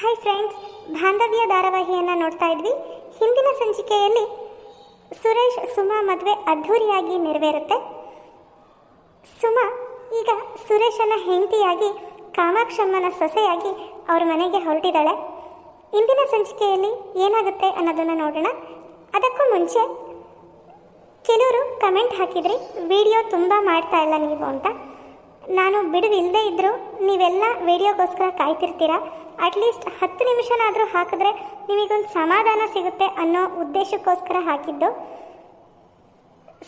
Hi friends ಬಾಂಧವ್ಯ ಧಾರಾವಾಹಿಯನ್ನು ನೋಡ್ತಾ ಇದ್ವಿ. ಹಿಂದಿನ ಸಂಚಿಕೆಯಲ್ಲಿ ಸುರೇಶ್, ಸುಮಾ ಮದುವೆ ಅದ್ಧೂರಿಯಾಗಿ ನೆರವೇರುತ್ತೆ. ಸುಮಾ ಈಗ ಸುರೇಶನ ಹೆಂಡತಿಯಾಗಿ, ಕಾಮಾಕ್ಷಮ್ಮನ ಸೊಸೆಯಾಗಿ ಅವರ ಮನೆಗೆ ಹೊರಟಿದ್ದಾಳೆ. ಇಂದಿನ ಸಂಚಿಕೆಯಲ್ಲಿ ಏನಾಗುತ್ತೆ ಅನ್ನೋದನ್ನು ನೋಡೋಣ. ಅದಕ್ಕೂ ಮುಂಚೆ ಕೆಲವರು ಕಮೆಂಟ್ ಹಾಕಿದ್ರಿ, ವಿಡಿಯೋ ತುಂಬ ಮಾಡ್ತಾ ಇಲ್ಲ ನೀವು ಅಂತ. ನಾನು ಬಿಡುವಿಲ್ಲದೆ ಇದ್ದರೂ ನೀವೆಲ್ಲ ವಿಡಿಯೋಗೋಸ್ಕರ ಕಾಯ್ತಿರ್ತೀರ? ಅಟ್ಲೀಸ್ಟ್ ಹತ್ತು ನಿಮಿಷನಾದರೂ ಹಾಕಿದ್ರೆ ನಿಮಗೊಂದು ಸಮಾಧಾನ ಸಿಗುತ್ತೆ ಅನ್ನೋ ಉದ್ದೇಶಕ್ಕೋಸ್ಕರ ಹಾಕಿದ್ದು.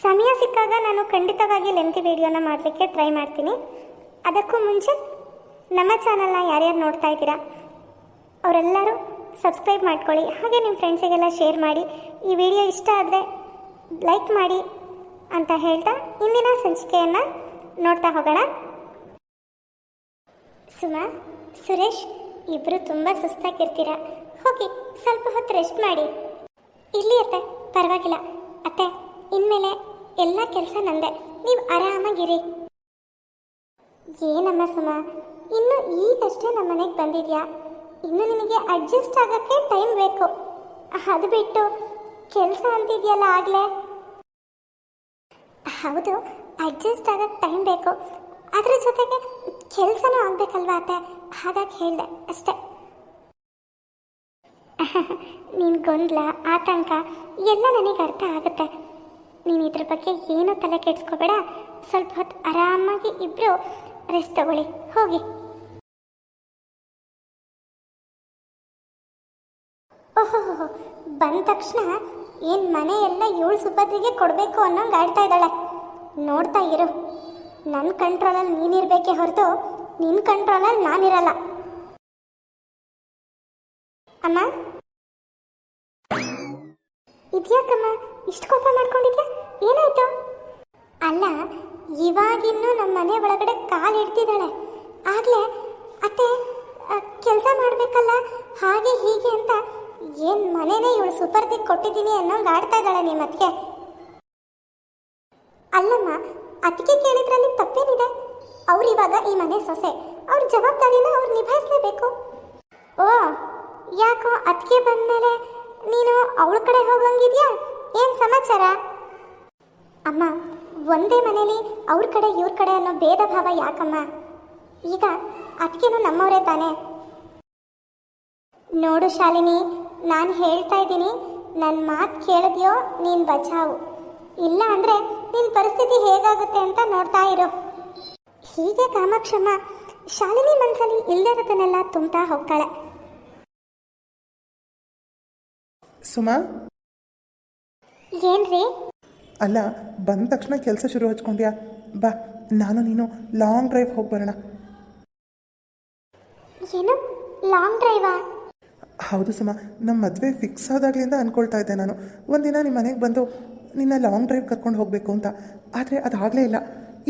ಸಮಯ ಸಿಕ್ಕಾಗ ನಾನು ಖಂಡಿತವಾಗಿ ಲೆಂತಿ ವಿಡಿಯೋನ ಮಾಡಲಿಕ್ಕೆ ಟ್ರೈ ಮಾಡ್ತೀನಿ. ಅದಕ್ಕೂ ಮುಂಚೆ ನಮ್ಮ ಚಾನಲ್ನ ಯಾರ್ಯಾರು ನೋಡ್ತಾ ಇದ್ದೀರಾ, ಅವರೆಲ್ಲರೂ ಸಬ್ಸ್ಕ್ರೈಬ್ ಮಾಡ್ಕೊಳ್ಳಿ. ಹಾಗೆ ನಿಮ್ಮ ಫ್ರೆಂಡ್ಸಿಗೆಲ್ಲ ಶೇರ್ ಮಾಡಿ. ಈ ವಿಡಿಯೋ ಇಷ್ಟ ಆದರೆ ಲೈಕ್ ಮಾಡಿ ಅಂತ ಹೇಳ್ತಾ ಇಂದಿನ ಸಂಚಿಕೆಯನ್ನು ನೋಡ್ತಾ ಹೋಗೋಣ. ಸುಮಾ, ಸುರೇಶ್ ಇಬ್ಬರು ತುಂಬ ಸುಸ್ತಾಗಿರ್ತೀರ? ಹೋಗಿ ಸ್ವಲ್ಪ ಹೊತ್ತು ರೆಸ್ಟ್ ಮಾಡಿ. ಇಲ್ಲಿ ಅತ್ತೆ, ಪರವಾಗಿಲ್ಲ. ಅತ್ತೆ, ಇನ್ಮೇಲೆ ಎಲ್ಲ ಕೆಲಸ ನಂದೆ. ನೀವು ಆರಾಮಾಗಿರಿ. ಏನಮ್ಮ ಸುಮ, ಇನ್ನು ಈಗಷ್ಟೇ ನಮ್ಮ ಮನೆಗೆ ಬಂದಿದ್ಯಾ? ಇನ್ನು ನಿಮಗೆ ಅಡ್ಜಸ್ಟ್ ಆಗೋಕ್ಕೆ ಟೈಮ್ ಬೇಕು. ಅದು ಬಿಟ್ಟು ಕೆಲಸ ಅಂತಿದ್ಯಲ್ಲ ಆಗಲೇ? ಹೌದು ಅಡ್ಜಸ್ಟ್ ಆಗಕ್ಕೆ ಟೈಮ್ ಬೇಕು. ಅದ್ರ ಜೊತೆಗೆ ಕೆಲಸನೂ ಆಗಬೇಕಲ್ವಾ ಅತ್ತೆ? ಹಾಗಾಗಿ ಹೇಳಿದೆ, ಅಷ್ಟೇ. ನೀನು ಗೊಂದಲ, ಆತಂಕ, ಎಲ್ಲ ನನಗೆ ಅರ್ಥ ಆಗುತ್ತೆ. ನೀನು ಇದ್ರ ಬಗ್ಗೆ ಏನೂ ತಲೆ ಕೆಡಿಸ್ಕೋಬೇಡ. ಸ್ವಲ್ಪ ಹೊತ್ತು ಆರಾಮಾಗಿ ಇಬ್ಬರು ರೆಸ್ಟ್ ತಗೊಳ್ಳಿ. ಹೋಗಿ. ಓಹೋ ಬಂದ ತಕ್ಷಣ ಏನು ಮನೆ ಎಲ್ಲ ಏಳು ಸುಭದ್ರಿಗೆ ಕೊಡಬೇಕು ಅನ್ನೋಂಗೆ ಆಡ್ತಾ ಇದ್ದಾಳೆ. ನೋಡ್ತಾ ಇರು. ನನ್ನ ಕಂಟ್ರೋಲಲ್ಲಿ ನೀನಿರಬೇಕೇ ಹೊರತು ನಿನ್ನ ಕಂಟ್ರೋಲಲ್ಲಿ ನಾನಿರಲ್ಲ ಅಮ್ಮ? ಇದ್ಯಾಕಮ್ಮ? ಇಷ್ಟು ಕೋಪ ಮಾಡ್ಕೊಂಡಿದ್ಯಾ? ಏನಾಯ್ತು? ಅಲ್ಲ, ಇವಾಗಿನ್ನೂ ನಮ್ಮ ಮನೆ ಒಳಗಡೆ ಕಾಲು ಇಡ್ತಿದ್ದಾಳೆ. ಆಗ್ಲೇ ಅತ್ತೆ ಕೆಲಸ ಮಾಡಬೇಕಲ್ಲ? ಹಾಗೆ ಹೀಗೆ ಅಂತ ಏನು ಮನೆನೇ ಇವಳು ಸುಪರ್ದಿಗೆ ಕೊಟ್ಟಿದ್ದೀನಿ ಅನ್ನೋಂಗೆ ಆಡ್ತಾ ಇದ್ದಾಳೆ ನಿಮ್ಮ ಅಲ್ಲಮ್ಮ ಅತ್ತಿಗೆ ಕೇಳಿದ್ರಲ್ಲಿ ತಪ್ಪೇನಿದೆ? ಅವ್ರು ಇವಾಗ ಈ ಮನೆ ಸೊಸೆ. ಅವ್ರ ಜವಾಬ್ದಾರಿನ ಅವ್ರು ನಿಭಾಯಿಸ್ಲೇಬೇಕು. ಓ, ಯಾಕೋ ಅದಕ್ಕೆ ಬಂದಮೇಲೆ ನೀನು ಅವಳ ಕಡೆ ಹೋಗಂಗಿದ್ಯಾ ಏನು ಸಮಾಚಾರ? ಅಮ್ಮ, ಒಂದೇ ಮನೇಲಿ ಅವ್ರ ಕಡೆ, ಇವ್ರ ಕಡೆ ಅನ್ನೋ ಭೇದ ಭಾವ ಯಾಕಮ್ಮ? ಈಗ ಅದಕ್ಕೇನು ನಮ್ಮವರೇ ತಾನೆ. ನೋಡು ಶಾಲಿನಿ, ನಾನು ಹೇಳ್ತಾ ಇದ್ದೀನಿ ನನ್ನ ಮಾತು ಕೇಳಿದ್ಯೋ ನೀನು ಬಚಾವು. ಇಲ್ಲ ಅಂದರೆ ನಿನ್ನ ಪರಿಸ್ಥಿತಿ ಹೇಗಾಗುತ್ತೆ ಅಂತ ನೋಡ್ತಾ ಇರು. ಹೀಗೆ ಕಾಮಾಕ್ಷಮ್ಮ ಶಾಲಿನಿ ಮನಸ್ಸಲ್ಲಿ ಇಲ್ಲದಿರೋದನ್ನೆಲ್ಲ ತುಂಬ್ತಾ ಹೋಗ್ತಾಳೆ. ಸುಮಾ? ಏನ್ರಿ? ಅಲ್ಲ ಬಂದ ತಕ್ಷಣ ಕೆಲಸ ಶುರು ಹಚ್ಕೊಂಡ್ಯಾ? ಬಾ ನಾನು ನೀನು ಲಾಂಗ್ ಡ್ರೈವ್ ಹೋಗಿ ಬರೋಣ. ಏನು? ಲಾಂಗ್ ಡ್ರೈವಾ ಹೌದು ಸುಮಾ ನಮ್ಮ ಮದುವೆ ಫಿಕ್ಸ್ ಆದಾಗಲಿಂದ ಅಂದ್ಕೊಳ್ತಾ ಇದ್ದೆ ನಾನು. ಒಂದಿನ ನಿಮ್ಮ ಮನೆಗೆ ಬಂದು ನಿನ್ನ ಲಾಂಗ್ ಡ್ರೈವ್ ಕರ್ಕೊಂಡು ಹೋಗಬೇಕು ಅಂತ. ಆದರೆ ಅದಾಗಲೇ ಇಲ್ಲ.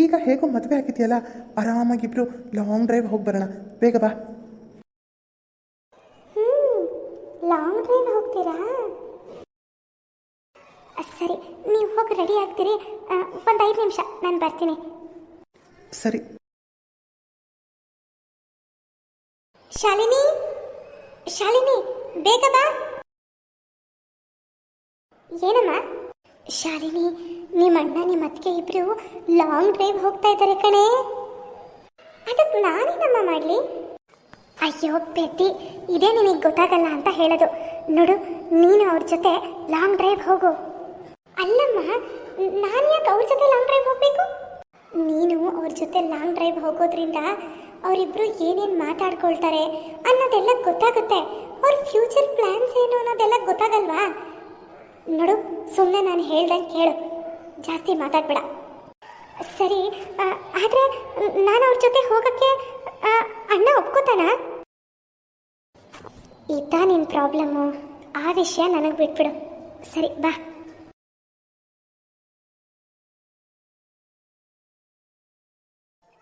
ಈಗ ಹೇಗೋ ಮದುವೆ ಆಗಿದೆಯಲ್ಲ ಆರಾಮಾಗಿಬ್ರು ಲಾಂಗ್ ಡ್ರೈವ್ ಹೋಗಿ ಬರೋಣ. ಬೇಗ ಬಾ. ಲಾಂಗ್ ಡ್ರೈವ್ ಹೋಗ್ತೀರಾ? ಸರಿ ನೀವು ಹೋಗಿ ರೆಡಿ ಆಗ್ತೀರಿ. ಒಂದು ಐದು ನಿಮಿಷ ನಾನು ಬರ್ತೀನಿ. ಸರಿ. ಶಾಲಿನಿ ಶಾಲಿನಿ ಬೇಗ ಬಾ. ಏನಮ್ಮ? ಶಾಲಿನಿ ನಿಮ್ಮ ಅಣ್ಣ ನಿಮ್ಮ ಅತ್ತಿಗೆ ಇಬ್ರು ಲಾಂಗ್ ಡ್ರೈವ್ ಹೋಗ್ತಾ ಇದ್ದಾರೆ ಕಣೆ. ಅದಕ್ಕೆ ನಾನೇನಮ್ಮ ಮಾಡಲಿ? ಅಯ್ಯೋ, ಪೆದ್ದಿ, ಇದೇ ನಿನಗೆ ಗೊತ್ತಾಗಲ್ಲ ಅಂತ ಹೇಳೋದು. ನೋಡು, ನೀನು ಅವ್ರ ಜೊತೆ ಲಾಂಗ್ ಡ್ರೈವ್ ಹೋಗು. ಅಲ್ಲಮ್ಮ, ನಾನು ಯಾಕೆ ಅವ್ರ ಜೊತೆ ಲಾಂಗ್ ಡ್ರೈವ್ ಹೋಗಬೇಕು? ನೀನು ಅವ್ರ ಜೊತೆ ಲಾಂಗ್ ಡ್ರೈವ್ ಹೋಗೋದ್ರಿಂದ ಅವರಿಬ್ರು ಏನೇನು ಮಾತಾಡ್ಕೊಳ್ತಾರೆ ಅನ್ನೋದೆಲ್ಲ ಗೊತ್ತಾಗುತ್ತೆ. ಅವ್ರ ಫ್ಯೂಚರ್ ಪ್ಲ್ಯಾನ್ಸ್ ಏನು ಅನ್ನೋದೆಲ್ಲ ಗೊತ್ತಾಗಲ್ವಾ? ನೋಡು ಸುಮ್ಮನೆ ನಾನು ಹೇಳ್ದಂಗೆ ಕೇಳು ಜಾಸ್ತಿ ಮಾತಾಡ್ಬೇಡ. ಸರಿ ಆದರೆ ನಾನು ಅವ್ರ ಜೊತೆ ಹೋಗಕ್ಕೆ ಅಣ್ಣ ಒಪ್ಕೋತಾನ? ಇದ್ದ ನಿನ್ನ ಪ್ರಾಬ್ಲಮ್ಮು ಆ ವಿಷಯ ನನಗೆ ಬಿಟ್ಬಿಡು. ಸರಿ, ಬಾ.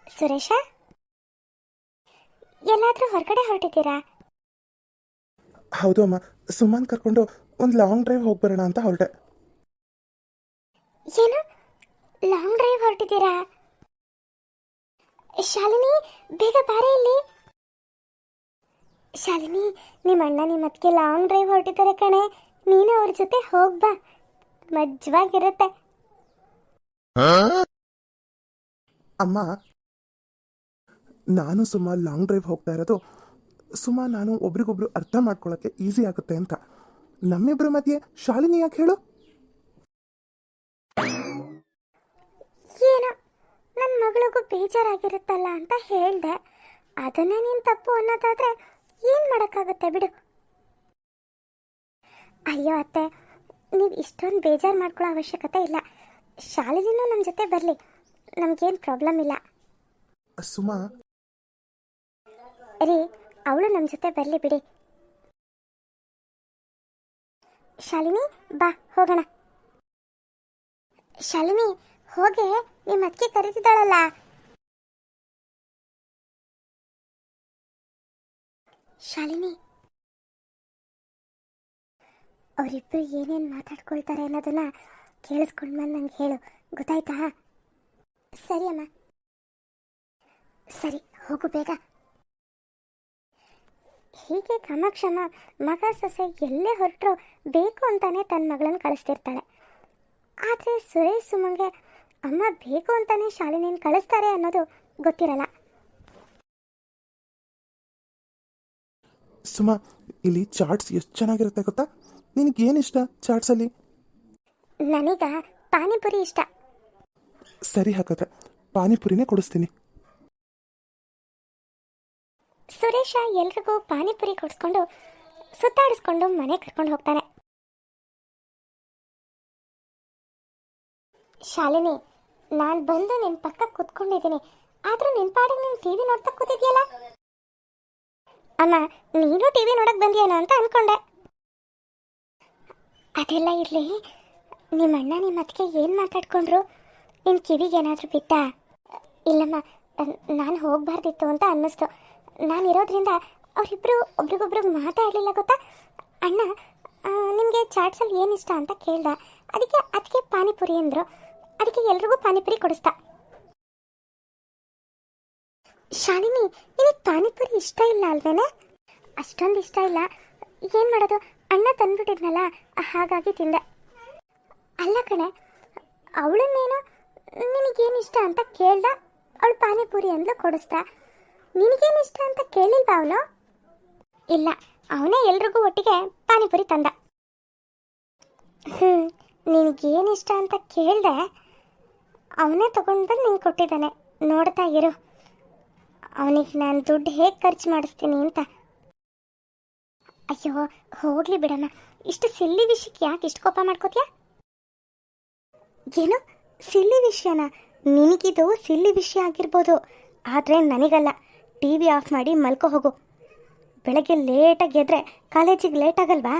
ಸುರೇಶ? ಎಲ್ಲಾದರೂ ಹೊರಗಡೆ ಹೊರಟಿದ್ದೀರಾ? ಹೌದು ಅಮ್ಮ, ಸುಮಾನ್ ಕರ್ಕೊಂಡು ಒಂದು ಲಾಂಗ್ ಡ್ರೈವ್ ಹೋಗಿ ಬರೋಣ ಅಂತ ಹೊರಟೆ. ಏನು? Long drive ಹೊರಟಿದ್ದೀರಾ? ಶಾಲಿನಿ ಬೇಗ ಬಾರೆ ಇಲ್ಲಿ. ಶಾಲಿನಿ ನಿಮ್ಮ ಅಣ್ಣ ನಿಮ್ಮ ಅದಕ್ಕೆ ಲಾಂಗ್ ಡ್ರೈವ್ ಹೊರಟಿದ್ದಾರೆ ಕಣೆ. ನೀನು ಅವ್ರ ಜೊತೆ ಹೋಗ್ಬಾ ಮಜ್ವಾಗಿರುತ್ತೆ. ಅಮ್ಮ ನಾನು ಸುಮ್ಮ ಲಾಂಗ್ ಡ್ರೈವ್ ಹೋಗ್ತಾ ಇರೋದು. ಸುಮ್ಮ ನಾನು ಒಬ್ರಿಗೊಬ್ರು ಅರ್ಥ ಮಾಡ್ಕೊಳ್ಳೋಕ್ಕೆ ಈಸಿ ಆಗುತ್ತೆ ಅಂತ. ನಮ್ಮಿಬ್ಬರ ಮಧ್ಯೆ ಶಾಲಿನಿ ಯಾಕೆ ಹೇಳು? ಏನೋ ನನ್ನ ಮಗಳಿಗೂ ಬೇಜಾರಾಗಿರುತ್ತಲ್ಲ ಅಂತ ಹೇಳ್ದೆ. ಅದನ್ನೇ ನೀನು ತಪ್ಪು ಅನ್ನೋದಾದ್ರೆ ಏನು ಮಾಡೋಕ್ಕಾಗುತ್ತೆ ಬಿಡು. ಅಯ್ಯೋ ಅತ್ತೆ ನೀವು ಇಷ್ಟೊಂದು ಬೇಜಾರು ಮಾಡ್ಕೊಳ್ಳೋ ಅವಶ್ಯಕತೆ ಇಲ್ಲ. ಶಾಲೆದಿನೂ ನಮ್ಮ ಜೊತೆ ಬರಲಿ. ನಮಗೇನು ಪ್ರಾಬ್ಲಮ್ ಇಲ್ಲ. ಸುಮಾ. ರೀ ಅವಳು ನಮ್ಮ ಜೊತೆ ಬರಲಿ ಬಿಡಿ. ಶಾಲಿನಿ, ಬಾ, ಹೋಗೋಣ. ಶಾಲಿನಿ, ಹೋಗೆ ನಿಮ್ಮ ಅಕ್ಕಿ ಕರೀತಿದ್ದಾಳಲ್ಲ? ಶಾಲಿನಿ ಅವರಿಬ್ಬರು ಏನೇನು ಮಾತಾಡ್ಕೊಳ್ತಾರೆ ಅನ್ನೋದನ್ನ ಕೇಳಿಸ್ಕೊಂಡು ನಂಗೆ ಹೇಳು. ಗೊತ್ತಾಯ್ತಾ? ಸರಿ ಅಮ್ಮ. ಸರಿ, ಹೋಗು ಬೇಗ. ಹೀಗೆ ಕಾಮಾಕ್ಷಮ್ಮ ಮಗ ಸೊಸೆ ಎಲ್ಲೇ ಹೊರಟರು ಬೇಕು ಅಂತಾನೆ ತನ್ನ ಮಗಳನ್ನು ಕಳಿಸ್ತಿರ್ತಾಳೆ. ಆದರೆ ಸುರೇಶ್ ಸುಮಂಗೆ ಅಮ್ಮ ಬೇಕು ಅಂತಾನೆ ಶಾಲಿನಿನ ಕಳಿಸ್ತಾರೆ ಅನ್ನೋದು ಗೊತ್ತಿರಲ್ಲ. ಸುಮ ಇಲ್ಲಿ ಚಾಟ್ಸ್ ಎಷ್ಟು ಚೆನ್ನಾಗಿರುತ್ತೆ ಗೊತ್ತಾ? ನಿನಗೆ ಏನು ಇಷ್ಟ ಚಾಟ್ಸಲ್ಲಿ? ನನಗ ಪಾನಿಪುರಿ ಇಷ್ಟ. ಸರಿ ಹಾಗಾದ್ರೆ ಪಾನಿಪುರಿನೇ ಕೊಡಿಸ್ತೀನಿ. ಸುರೇಶ ಎಲ್ರಿಗೂ ಪಾನಿಪುರಿ ಕೊಡಿಸ್ಕೊಂಡು ಸುತ್ತಾಡಿಸ್ಕೊಂಡು ಮನೆ ಕರ್ಕೊಂಡು ಹೋಗ್ತಾನೆ. ಶಾಲಿನಿ, ನಾನು ಬಂದು ನಿನ್ನ ಪಕ್ಕ ಕೂತ್ಕೊಂಡಿದ್ದೀನಿ. ಆದ್ರೂ ನಿನ್ ಪಾಡಿಗೆ ನೀನು ಟಿವಿ ನೋಡ್ತಾ ಕೂತಿದ್ಯಲ್ಲ? ಅಮ್ಮ, ನೀನು ಟಿವಿ ನೋಡಕ್ ಬಂದಿಯೇನೋ ಅಂತ ಅನ್ಕೊಂಡೆ. ಅದೆಲ್ಲ ಇರಲಿ ನಿಮ್ಮ ಅಣ್ಣ ನಿಮ್ಮ ಅದಕ್ಕೆ ಏನು ಮಾತಾಡ್ಕೊಂಡ್ರು? ನಿನ್ನ ಕಿವಿಗೆ ಏನಾದರೂ ಬಿತ್ತಾ? ಇಲ್ಲಮ್ಮ, ನಾನು ಹೋಗಬಾರ್ದಿತ್ತು ಅಂತ ಅನ್ನಿಸ್ತು. ನಾನಿರೋದ್ರಿಂದ ಅವರಿಬ್ಬರು ಒಬ್ರಿಗೊಬ್ರು ಮಾತಾಡಲಿಲ್ಲ ಗೊತ್ತಾ? ಅಣ್ಣ ನಿಮಗೆ ಚಾಟ್ಸಲ್ಲಿ ಏನು ಇಷ್ಟ ಅಂತ ಕೇಳ್ದ. ಅದಕ್ಕೆ ಅದಕ್ಕೆ ಪಾನಿಪುರಿ ಅಂದರು. ಅದಕ್ಕೆ ಎಲ್ರಿಗೂ ಪಾನಿಪುರಿ ಕೊಡಿಸ್ದ. ಶಾಲಿನಿ, ನಿನಗೆ ಪಾನಿಪುರಿ ಇಷ್ಟ ಇಲ್ಲ ಅಲ್ವೇನೆ? ಅಷ್ಟೊಂದು ಇಷ್ಟ ಇಲ್ಲ. ಏನು ಮಾಡೋದು? ಅಣ್ಣ ತಂದ್ಬಿಟ್ಟಿದ್ನಲ್ಲ, ಹಾಗಾಗಿ ತಿಂದೆ. ಅಲ್ಲ ಕಣೆ, ಅವಳನ್ನೇನು ನಿನಗೇನು ಇಷ್ಟ ಅಂತ ಕೇಳ್ದ? ಅವಳು ಪಾನಿಪುರಿ ಅಂದ್ಲು ಕೊಡಿಸ್ದ. ನಿನಗೇನು ಇಷ್ಟ ಅಂತ ಕೇಳಿಲ್ವಾ ಅವನು? ಇಲ್ಲ, ಅವನೇ ಎಲ್ರಿಗೂ ಒಟ್ಟಿಗೆ ಪಾನಿಪುರಿ ತಂದ. ಹ್ಞೂ ನಿನಗೇನು ಇಷ್ಟ ಅಂತ ಕೇಳಿದೆ, ಅವನೇ ತಗೊಂಡು ನಿಂಗೆ ಕೊಟ್ಟಿದ್ದಾನೆ. ನೋಡ್ತಾ ಇರು. ಅವನಿಗೆ ನಾನು ದುಡ್ಡು ಹೇಗೆ ಖರ್ಚು ಮಾಡಿಸ್ತೀನಿ ಅಂತ. ಅಯ್ಯೋ, ಹೋಗ್ಲಿ ಬಿಡಮ್ಮ. ಇಷ್ಟು ಸಿಲ್ಲಿ ವಿಷಯಕ್ಕೆ ಯಾಕೆ ಇಷ್ಟು ಕೋಪ ಮಾಡ್ಕೋತೀಯ? ಏನು? ಸಿಲ್ಲಿ ವಿಷಯನ? ನಿನಗಿದು ಸಿಲ್ಲಿ ವಿಷಯ ಆಗಿರ್ಬೋದು. ಆದರೆ ನನಗಲ್ಲ. ಟಿ ವಿ ಆಫ್ ಮಾಡಿ ಮಲ್ಕೋ ಹೋಗು. ಬೆಳಗ್ಗೆ ಲೇಟಾಗಿ ಎದ್ರೆ ಕಾಲೇಜಿಗೆ ಲೇಟ್ ಆಗಲ್ವಾ?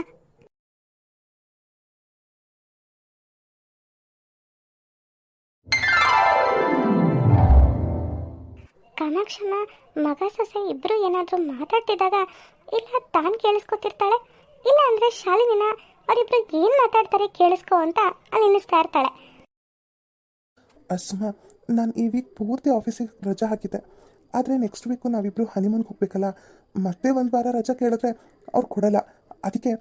ಕಾಮಾಕ್ಷಮ್ಮ ಮಗ ಸೊಸೆ ಇಬ್ಬರು ಏನಾದರೂ ಮಾತಾಡ್ತಿದ್ದಾಗ ಇಲ್ಲ ತಾನು ಕೇಳಿಸ್ಕೊತಿರ್ತಾಳೆ, ಇಲ್ಲ ಅಂದರೆ ಶಾಲಿನಿನ ಅವರಿಬ್ರು ಏನು ಮಾತಾಡ್ತಾರೆ ಕೇಳಿಸ್ಕೊ ಅಂತ ಅಲ್ಲಿ ನಿಲ್ಲಿಸ್ತಾ ಇರ್ತಾಳೆ. ಅಸ್ಮ ನಾನು ಈ ವೀಕ್ ಪೂರ್ತಿ ಆಫೀಸಿಗೆ ರಜಾ ಹಾಕಿದ್ದೆ. ಆದರೆ ನೆಕ್ಸ್ಟ್ ವೀಕು ನಾವಿಬ್ಬರು ಹನಿಮೂನ್ಗೆ ಹೋಗ್ಬೇಕಲ್ಲ ಮತ್ತೆ ಒಂದು ವಾರ ರಜಾ ಕೇಳಿದ್ರೆ ಅವ್ರು ಕೊಡಲ್ಲ. ಅದಕ್ಕೆ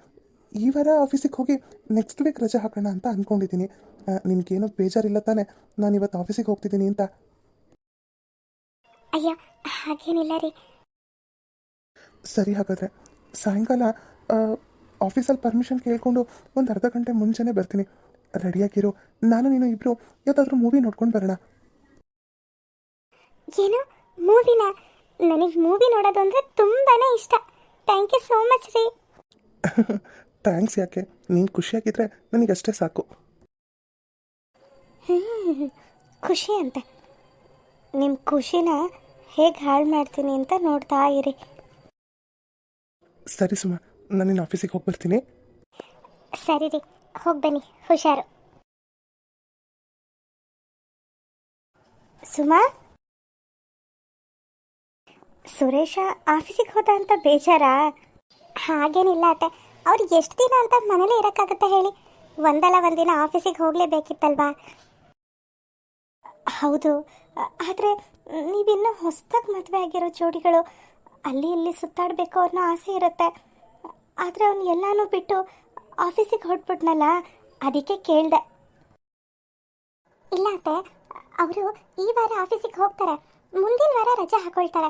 ಈ ವಾರ ಆಫೀಸಿಗೆ ಹೋಗಿ ನೆಕ್ಸ್ಟ್ ವೀಕ್ ರಜಾ ಹಾಕೋಣ ಅಂತ ಅಂದ್ಕೊಂಡಿದ್ದೀನಿ ನಿನಗೇನು ಬೇಜಾರಿಲ್ಲ ತಾನೆ. ನಾನು ಇವತ್ತು ಆಫೀಸಿಗೆ ಹೋಗ್ತಿದ್ದೀನಿ ಅಂತ. ಅಯ್ಯ ಹಾಗೇನಿಲ್ಲ ರೀ. ಸರಿ ಹಾಗಾದರೆ ಸಾಯಂಕಾಲ ಆಫೀಸಲ್ಲಿ ಪರ್ಮಿಷನ್ ಕೇಳಿಕೊಂಡು ಒಂದು ಅರ್ಧ ಗಂಟೆ ಮುಂಚೆನೇ ಬರ್ತೀನಿ. ರೆಡಿಯಾಗಿರು ನಾನು ನೀನು ಇಬ್ಬರು ಯಾವ್ದಾದ್ರೂ ಮೂವಿ ನೋಡ್ಕೊಂಡು ಬರೋಣ. ಏನು? ಮೂವಿನ ನನಗೆ ಮೂವಿ ನೋಡೋದು ಅಂದರೆ ತುಂಬಾ ಇಷ್ಟ. ಥ್ಯಾಂಕ್ ಯು ಸೋ ಮಚ್ ರೀ. ಥ್ಯಾಂಕ್ಸ್ ಯಾಕೆ? ನೀನು ಖುಷಿಯಾಗಿದ್ರೆ ನನಗೆ ಅಷ್ಟೇ ಸಾಕು ಖುಷಿ ಅಂತ. ನಿಮ್ಮ ಖುಷಿನ ಹೇಗೆ ಹಾಳು ಮಾಡ್ತೀನಿ ಅಂತ ನೋಡ್ತಾ ಇರಿ. ಸರಿ ಸುಮ ನಾನು ನಿನ್ನ ಆಫೀಸಿಗೆ ಹೋಗಿ ಬರ್ತೀನಿ. ಸರಿ ರೀ ಹೋಗಿ ಬನ್ನಿ ಹುಷಾರು. ಸುಮಾ ಸುರೇಶ ಆಫೀಸಿಗೆ ಹೋದ ಅಂತ ಬೇಜಾರಾ? ಹಾಗೇನಿಲ್ಲ ಅತ್ತೆ. ಅವ್ರು ಎಷ್ಟು ದಿನ ಅಂತ ಮನೇಲಿ ಇರೋಕ್ಕಾಗತ್ತೆ ಹೇಳಿ? ಒಂದಲ್ಲ ಒಂದಿನ ಆಫೀಸಿಗೆ ಹೋಗಲೇಬೇಕಿತ್ತಲ್ವಾ? ಹೌದು. ಆದರೆ ನೀವಿನ್ನೂ ಹೊಸ್ದಾಗಿ ಮದುವೆ ಆಗಿರೋ ಜೋಡಿಗಳು, ಅಲ್ಲಿ ಇಲ್ಲಿ ಸುತ್ತಾಡಬೇಕು ಅನ್ನೋ ಆಸೆ ಇರುತ್ತೆ. ಆದರೆ ಅವನು ಎಲ್ಲನೂ ಬಿಟ್ಟು ಆಫೀಸಿಗೆ ಹೊರಟ್ಬಿಟ್ನಲ್ಲ ಅದಕ್ಕೆ ಕೇಳಿದೆ. ಇಲ್ಲ ಅತ್ತೆ, ಅವರು ಈ ವಾರ ಆಫೀಸಿಗೆ ಹೋಗ್ತಾರೆ. ಮುಂದಿನ ವಾರ ರಜೆ ಹಾಕೊಳ್ತಾರೆ.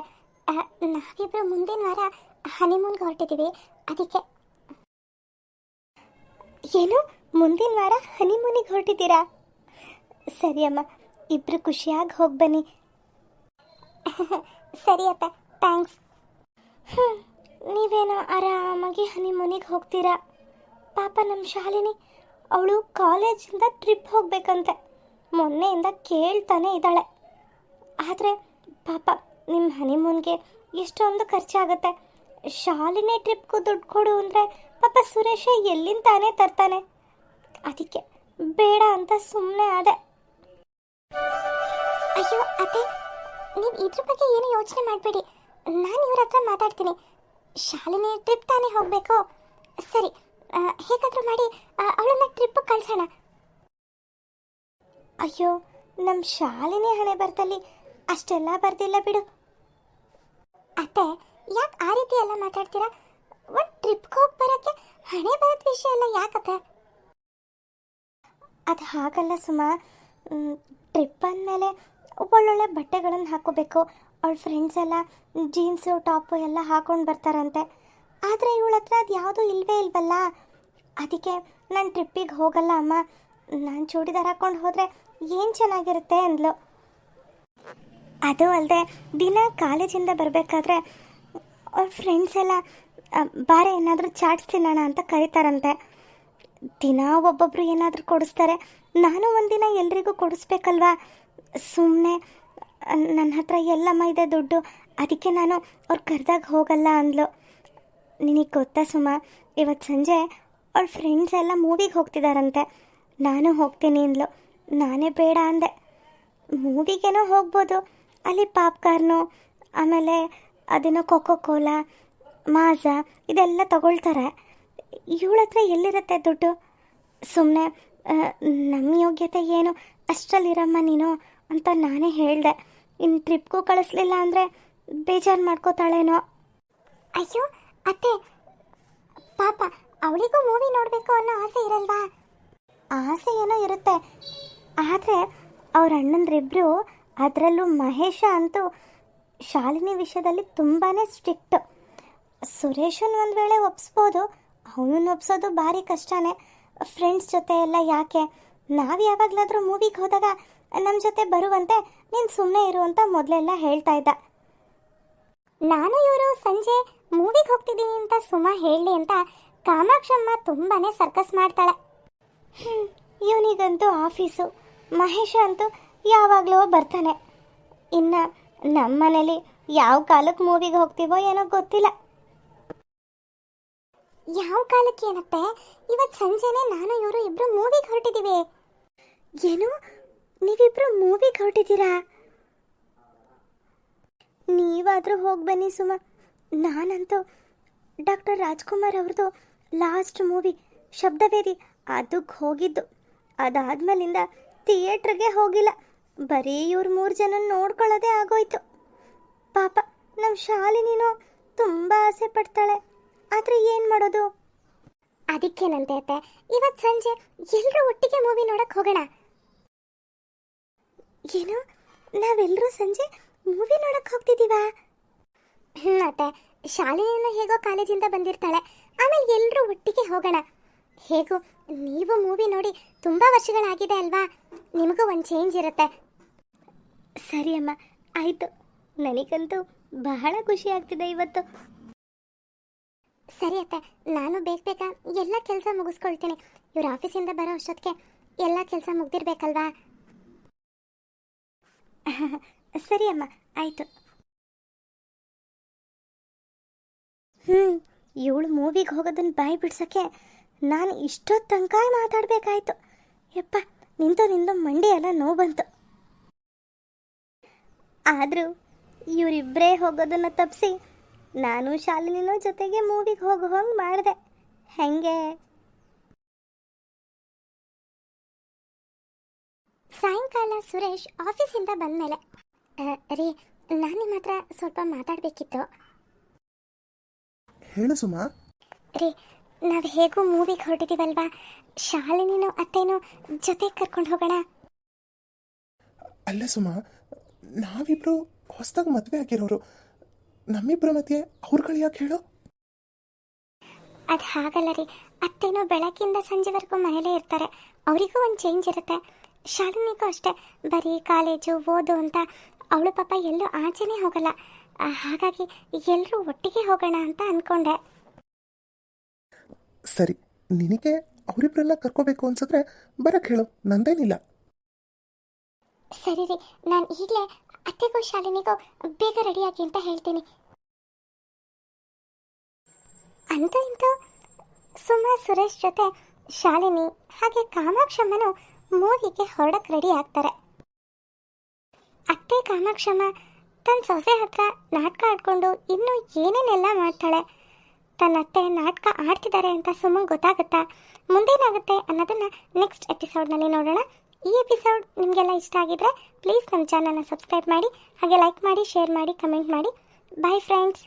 ನಾವಿಬ್ರು ಮುಂದಿನ ವಾರ ಹನಿಮೂನ್ಗೆ ಹೊರಟಿದ್ದೀವಿ. ಅದಕ್ಕೆ ಏನು? ಮುಂದಿನ ವಾರ ಹನಿಮೂನಿಗೆ ಹೊರಟಿದ್ದೀರಾ? ಸರಿ ಅಮ್ಮ, ಇಬ್ರು ಖುಷಿಯಾಗಿ ಹೋಗಿ ಬನ್ನಿ. ಸರಿ ಅಪ್ಪ ಥ್ಯಾಂಕ್ಸ್ ಹ್ಞೂ ನೀವೇನೋ ಆರಾಮಾಗಿ ಹನಿಮೂನಿಗೆ ಹೋಗ್ತೀರಾ? ಪಾಪ ನಮ್ಮ ಶಾಲಿನಿ, ಅವಳು ಕಾಲೇಜಿಂದ ಟ್ರಿಪ್ ಹೋಗ್ಬೇಕಂತೆ. ಮೊನ್ನೆಯಿಂದ ಕೇಳ್ತಾನೆ ಇದ್ದಾಳೆ. ಆದರೆ ಪಾಪ ನಿಮ್ಮ ಹನಿಮೂನ್ಗೆ ಎಷ್ಟೊಂದು ಖರ್ಚಾಗುತ್ತೆ. ಶಾಲಿನಿ ಟ್ರಿಪ್ಗೂ ದುಡ್ಡು ಕೊಡು ಅಂದರೆ ಪಾಪ ಸುರೇಶ ಎಲ್ಲಿಂದ ತಾನೇ ತರ್ತಾನೆ. ಅದಕ್ಕೆ ಬೇಡ ಅಂತ ಸುಮ್ಮನೆ ಆದೆ. ಅಯ್ಯೋ ಅದೇ ನೀವು ಇದ್ರ ಬಗ್ಗೆ ಏನು ಯೋಚನೆ ಮಾಡಬೇಡಿ. ನಾನು ಇವ್ರ ಹತ್ರ ಮಾತಾಡ್ತೀನಿ. ಶಾಲಿನಿ ಟ್ರಿಪ್ ತಾನೇ ಹೋಗಬೇಕು. ಸರಿ ಹೇಗಾದರೂ ಮಾಡಿ ಅವಳನ್ನ ಟ್ರಿಪ್ ಕಳ್ಸೋಣ. ಅಯ್ಯೋ ನಮ್ಮ ಶಾಲಿನಿ ಹಣೆ ಬರ್ತಲ್ಲಿ ಅಷ್ಟೆಲ್ಲ ಬರ್ದಿಲ್ಲ ಬಿಡು. ಅತ್ತೆ ಯಾಕೆ ಆ ರೀತಿ ಎಲ್ಲ ಮಾತಾಡ್ತೀರಾ? ಒಂದು ಟ್ರಿಪ್ಗೆ ಹೋಗಿ ಬರೋಕ್ಕೆ ಹಣೆ ಬರೋದು ವಿಷಯ ಎಲ್ಲ ಯಾಕತ್ತೆ ಅದು ಹಾಗಲ್ಲ ಸುಮಾ. ಟ್ರಿಪ್ ಅಂದಮೇಲೆ ಒಳ್ಳೊಳ್ಳೆ ಬಟ್ಟೆಗಳನ್ನು ಹಾಕೋಬೇಕು. ಅವಳ ಫ್ರೆಂಡ್ಸ್ ಎಲ್ಲ ಜೀನ್ಸು ಟಾಪು ಎಲ್ಲ ಹಾಕೊಂಡು ಬರ್ತಾರಂತೆ. ಆದರೆ ಇವಳ ಹತ್ರ ಅದು ಯಾವುದೂ ಇಲ್ಲವೇ ಇಲ್ವಲ್ಲ? ಅದಕ್ಕೆ ನಾನು ಟ್ರಿಪ್ಪಿಗೆ ಹೋಗಲ್ಲ ಅಮ್ಮ. ನಾನು ಚೂಡಿದಾರ್ ಹಾಕೊಂಡು ಹೋದರೆ ಏನು ಚೆನ್ನಾಗಿರುತ್ತೆ ಅಂದ್ಲು. ಅದು ಅಲ್ಲದೆ ದಿನ ಕಾಲೇಜಿಂದ ಬರಬೇಕಾದ್ರೆ ಅವ್ರ ಫ್ರೆಂಡ್ಸ್ ಎಲ್ಲ ಬಾರೆ ಏನಾದರೂ ಚಾಟ್ಸ್ ತಿನ್ನೋಣ ಅಂತ ಕರೀತಾರಂತೆ. ದಿನ ಒಬ್ಬೊಬ್ಬರು ಏನಾದರೂ ಕೊಡಿಸ್ತಾರೆ. ನಾನು ಒಂದಿನ ಎಲ್ರಿಗೂ ಕೊಡಿಸ್ಬೇಕಲ್ವಾ? ಸುಮ್ಮನೆ ನನ್ನ ಹತ್ರ ಎಲ್ಲಮ್ಮ ಇದೆ ದುಡ್ಡು, ಅದಕ್ಕೆ ನಾನು ಅವ್ರು ಕರೆದಾಗ ಹೋಗಲ್ಲ ಅಂದ್ಲು. ನಿನಗೆ ಗೊತ್ತಾ ಸುಮ ಇವತ್ತು ಸಂಜೆ ಅವ್ಳ ಫ್ರೆಂಡ್ಸ್ ಎಲ್ಲ ಮೂವಿಗೆ ಹೋಗ್ತಿದಾರಂತೆ. ನಾನು ಹೋಗ್ತೀನಿ ಅಂದ್ಲು. ನಾನೇ ಬೇಡ ಅಂದೆ. ಮೂವಿಗೇನೋ ಹೋಗ್ಬೋದು. ಅಲ್ಲಿ ಪಾಪ್ಕಾರ್ನು, ಆಮೇಲೆ ಅದೇನೋ ಕೊಕೋ ಕೋಲಾ ಮಾಜಾ ಇದೆಲ್ಲ ತಗೊಳ್ತಾರೆ. ಇವಳ ಹತ್ರ ಎಲ್ಲಿರುತ್ತೆ ದುಡ್ಡು? ಸುಮ್ಮನೆ ನಮ್ಮ ಯೋಗ್ಯತೆ ಏನು? ಅಷ್ಟರಲ್ಲಿರಮ್ಮ ನೀನು ಅಂತ ನಾನೇ ಹೇಳಿದೆ. ಇನ್ನು ಟ್ರಿಪ್ಗೂ ಕಳಿಸ್ಲಿಲ್ಲ ಅಂದರೆ ಬೇಜಾರು ಮಾಡ್ಕೋತಾಳೇನೋ. ಅಯ್ಯೋ, ಅತ್ತೆ! ಪಾಪ, ಅವಳಿಗೂ ಮೂವಿ ನೋಡಬೇಕು ಅನ್ನೋ ಆಸೆ ಇರಲ್ವಾ? ಆಸೆ ಏನೋ ಇರುತ್ತೆ. ಆದರೆ ಅವ್ರ ಅಣ್ಣಂದ್ರಿಬ್ರು ಅದರಲ್ಲೂ ಮಹೇಶ ಅಂತೂ ಶಾಲಿನಿ ವಿಷಯದಲ್ಲಿ ತುಂಬಾ ಸ್ಟ್ರಿಕ್ಟ್. ಸುರೇಶನ್ ಒಂದು ವೇಳೆ ಒಪ್ಸ್ಬೋದು, ಅವನನ್ನು ಒಪ್ಸೋದು ಭಾರಿ ಕಷ್ಟನೇ. ಫ್ರೆಂಡ್ಸ್ ಜೊತೆ ಎಲ್ಲ ಯಾಕೆ? ನಾವು ಯಾವಾಗಲಾದರೂ ಮೂವಿಗೆ ಹೋದಾಗ ನಮ್ಮ ಜೊತೆ ಬರುವಂತೆ, ನೀನು ಸುಮ್ಮನೆ ಇರು ಅಂತ ಮೊದಲೆಲ್ಲ ಹೇಳ್ತಾ ಇದ್ದ. ನಾನು ಇವರು ಸಂಜೆ ಮೂವಿಗೆ ಹೋಗ್ತಿದ್ದೀನಿ ಅಂತ ಸುಮಾ ಹೇಳಲಿ ಅಂತ ಕಾಮಾಕ್ಷಮ್ಮ ತುಂಬಾ ಸರ್ಕಸ್ ಮಾಡ್ತಾಳೆ. ಇವನಿಗಂತೂ ಆಫೀಸು ಮಹೇಶ ಅಂತೂ ಯಾವಾಗಲೂ ಬರ್ತಾನೆ. ಇನ್ನು ನಮ್ಮ ಮನೇಲಿ ಯಾವ ಕಾಲಕ್ಕೆ ಮೂವಿಗೆ ಹೋಗ್ತೀವೋ ಏನೋ ಗೊತ್ತಿಲ್ಲ. ಯಾವ ಕಾಲಕ್ಕೆ ಏನತ್ತೆ? ಇವತ್ತು ಸಂಜೆನೆ ನಾನು, ಇವರು ಇಬ್ರು ಮೂವಿಗೆ ಹೊರಟಿದ್ದೀವಿ ಏನು? ನೀವಿಬ್ರು ಮೂವಿಗೆ ಹೊರಟಿದ್ದೀರಾ? ನೀವಾದರೂ ಹೋಗಿ ಬನ್ನಿ ಸುಮ. ನಾನಂತೂ ಡಾಕ್ಟರ್ ರಾಜ್ಕುಮಾರ್ ಅವ್ರದ್ದು ಲಾಸ್ಟ್ ಮೂವಿ ಶಬ್ದವೇದಿ, ಅದಕ್ಕೆ ಹೋಗಿದ್ದು. ಅದಾದ್ಮೇಲಿಂದ ಥಿಯೇಟ್ರಿಗೆ ಹೋಗಿಲ್ಲ. ಬರೀ ಇವ್ರು ಮೂರು ಜನ ನೋಡ್ಕೊಳ್ಳೋದೇ ಆಗೋಯ್ತು. ಪಾಪ ನಮ್ಮ ಶಾಲಿನಿನೂ ತುಂಬ ಆಸೆ ಪಡ್ತಾಳೆ. ಆದರೆ ಏನು ಮಾಡೋದು? ಅದಕ್ಕೇನಂತೆ ಅತ್ತೆ ಇವತ್ತು ಸಂಜೆ ಎಲ್ಲರೂ ಒಟ್ಟಿಗೆ ಮೂವಿ ನೋಡಕ್ಕೆ ಹೋಗೋಣ. ಏನು ನಾವೆಲ್ಲರೂ ಸಂಜೆ ಮೂವಿ ನೋಡಕ್ಕೆ ಹೋಗ್ತಿದ್ದೀವಾ? ಹ್ಞೂ ಅತ್ತೆ ಶಾಲೆಯನ್ನು ಹೇಗೋ ಕಾಲೇಜಿಂದ ಬಂದಿರ್ತಾಳೆ ಆಮೇಲೆ ಎಲ್ಲರೂ ಒಟ್ಟಿಗೆ ಹೋಗೋಣ. ಹೇಗೋ ನೀವು ಮೂವಿ ನೋಡಿ ತುಂಬ ವರ್ಷಗಳಾಗಿದೆ ಅಲ್ವಾ? ನಿಮಗೂ ಒಂದು ಚೇಂಜ್ ಇರುತ್ತೆ. ಸರಿ ಅಮ್ಮ, ಆಯಿತು. ನನಗಂತೂ ಬಹಳ ಖುಷಿ ಆಗ್ತಿದೆ ಇವತ್ತು. ಸರಿ ಅತ್ತೆ, ನಾನು ಬೇಗ ಬೇಗ ಎಲ್ಲ ಕೆಲಸ ಮುಗಿಸ್ಕೊಳ್ತೀನಿ. ಇವ್ರ ಆಫೀಸಿಂದ ಬರೋ ಅಷ್ಟೊತ್ತಿಗೆ ಎಲ್ಲ ಕೆಲಸ ಮುಗ್ದಿರ್ಬೇಕಲ್ವಾ? ಸರಿ ಅಮ್ಮ, ಆಯಿತು. ಹ್ಞೂ ಇವಳು ಮೂವಿಗೆ ಹೋಗೋದನ್ನ ಬಾಯಿ ಬಿಡ್ಸೋಕ್ಕೆ ನಾನು ಇಷ್ಟೊತ್ತು ತನಕ ಮಾತಾಡಬೇಕಾಯ್ತು. ಯಪ್ಪ, ನಿಂತು ನಿಂದು ಮಂಡಿ ಎಲ್ಲ ನೋವು ಬಂತು. ಆದರೂ ಇವರಿಬ್ಬರೇ ಹೋಗೋದನ್ನ ತಪ್ಪಿಸಿ ನಾನು ಶಾಲಿನಿನೂ ಜೊತೆಗೆ ಮೂವಿಗೆ ಹೋಗೋ ಹಂಗೆ ಮಾಡಿದೆ. ಹೆಂಗೆ? ಸಾಯಂಕಾಲ ಸುರೇಶ್ ಆಫೀಸಿಂದ ಬಂದಮೇಲೆ ರೀ ನಾನು ನಿಮ್ಮ ಹತ್ರ ಸ್ವಲ್ಪ ಮಾತಾಡಬೇಕಿತ್ತು. ಹೇಳು ಸುಮಾ. ರೀ ನಾವು ಹೇಗೂ ಮೂವಿಗೆ ಹೊರಟಿದ್ದೀವಲ್ವಾ ಶಾಲಿನಿನೂ ಅತ್ತೇನೋ ಜೊತೆಗೆ ಕರ್ಕೊಂಡು ಹೋಗೋಣ? ಅಲ್ಲ ಸುಮಾ ನಾವಿಬ್ರು ಹೊಸದಾಗಿ ಮದುವೆ ಆಗಿರೋರು ನಮ್ಮಿಬ್ಬರ ಮಧ್ಯೆ ಅವ್ರುಗಳು ಯಾಕೆ ಹೇಳು? ಅದು ಹಾಗಲ್ಲ ರೀ. ಅತ್ತೇನೋ ಬೆಳಕಿಂದ ಸಂಜೆವರೆಗೂ ಮನೇಲೇ ಇರ್ತಾರೆ. ಅವರಿಗೂ ಒಂದು ಚೇಂಜ್ ಇರುತ್ತೆ. ಶಾಲಿನಿಗೂ ಅಷ್ಟೇ. ಬರೀ ಕಾಲೇಜು ಓದು ಅಂತ ಅವಳು ಪಾಪ ಎಲ್ಲೂ ಆಚೆನೇ ಹೋಗಲ್ಲ. ಆ, ಹಾಗಾಗಿ ಎಲ್ಲರೂ ಒಟ್ಟಿಗೆ ಹೋಗೋಣ ಅಂತ ಅಂದ್ಕೊಂಡೆ ಸರಿ ನಿನಗೆ ಅವರಿಬ್ಬರೆಲ್ಲ ಕರ್ಕೋಬೇಕು ಅನ್ಸಿದ್ರೆ ಬರಕ್ಕೆ ಹೇಳು. ನಂದೇನಿಲ್ಲ. ಸರಿ ರೀ, ನಾನು ಈಗಲೇ ಅತ್ತೆಗೂ ಶಾಲಿನಿಗೂ ಬೇಗ ರೆಡಿಯಾಗಿ ಅಂತ ಹೇಳ್ತೀನಿ. ಅಂತ ಇಂತೂ ಸುಮಾ ಸುರೇಶ್ ಜೊತೆ ಶಾಲಿನಿ ಹಾಗೆ ಕಾಮಾಕ್ಷಮ್ಮನು ಮೂವಿಗೆ ಹೊರಡಕ್ಕೆ ರೆಡಿ ಆಗ್ತಾರೆ. ಅತ್ತೆ ಕಾಮಾಕ್ಷಮ್ಮ ತನ್ನ ಸೊಸೆ ಹತ್ರ ನಾಟಕ ಆಡ್ಕೊಂಡು ಇನ್ನೂ ಏನೇನೆಲ್ಲ ಮಾಡ್ತಾಳೆ ತನ್ನ ಅತ್ತೆ ನಾಟಕ ಆಡ್ತಿದ್ದಾರೆ ಅಂತ ಸುಮ್ಮನೆ ಗೊತ್ತಾಗುತ್ತಾ? ಮುಂದೇನಾಗುತ್ತೆ ಅನ್ನೋದನ್ನ ನೆಕ್ಸ್ಟ್ ಎಪಿಸೋಡ್ನಲ್ಲಿ ನೋಡೋಣ. ಈ ಎಪಿಸೋಡ್ ನಿಮಗೆಲ್ಲ ಇಷ್ಟ ಆಗಿದ್ರೆ ಪ್ಲೀಸ್ ನಮ್ಮ ಚಾನಲ್ನ ಸಬ್ಸ್ಕ್ರೈಬ್ ಮಾಡಿ, ಹಾಗೆ ಲೈಕ್ ಮಾಡಿ ಶೇರ್ ಮಾಡಿ ಕಮೆಂಟ್ ಮಾಡಿ. Bye friends